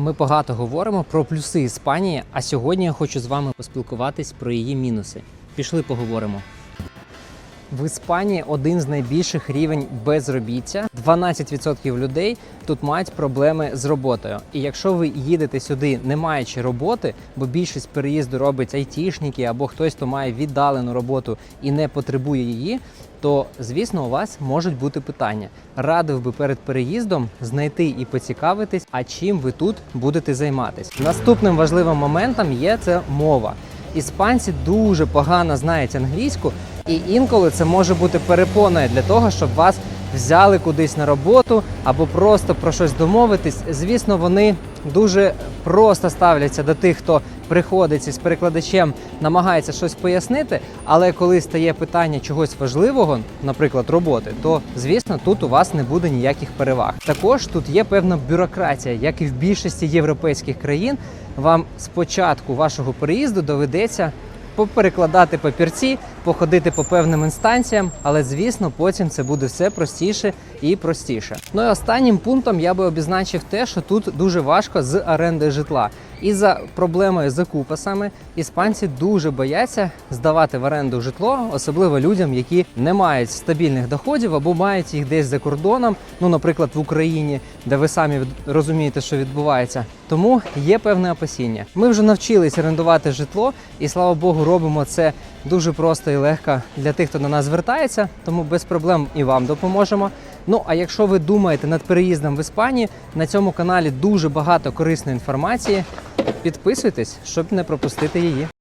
Ми багато говоримо про плюси Іспанії, а сьогодні я хочу з вами поспілкуватись про її мінуси. Пішли поговоримо. В Іспанії один з найбільших рівень безробіття. 12% людей тут мають проблеми з роботою. І якщо ви їдете сюди, не маючи роботи, бо більшість переїзду робить айтішники або хтось, хто має віддалену роботу і не потребує її, то звісно у вас можуть бути питання. Радив би перед переїздом знайти і поцікавитись, а чим ви тут будете займатись. Наступним важливим моментом є це мова. Іспанці дуже погано знають англійську, і інколи це може бути перепоною для того, щоб вас взяли кудись на роботу або просто про щось домовитись. Звісно, вони дуже просто ставляться до тих, хто приходить із перекладачем, намагається щось пояснити. Але коли стає питання чогось важливого, наприклад, роботи, то звісно тут у вас не буде ніяких переваг. Також тут є певна бюрократія, як і в більшості європейських країн. Вам спочатку вашого переїзду доведеться поперекладати папірці, походити по певним інстанціям, але звісно, потім це буде все простіше і простіше. Ну і останнім пунктом я би обізначив те, що тут дуже важко з оренди житла. І за проблемою з закупасами іспанці дуже бояться здавати в оренду житло, особливо людям, які не мають стабільних доходів або мають їх десь за кордоном, ну, наприклад, в Україні, де ви самі розумієте, що відбувається. Тому є певне опасіння. Ми вже навчились орендувати житло, і слава Богу, робимо це дуже просто і легко для тих, хто на нас звертається. Тому без проблем і вам допоможемо. Ну а якщо ви думаєте над переїздом в Іспанії, на цьому каналі дуже багато корисної інформації. Підписуйтесь, щоб не пропустити її.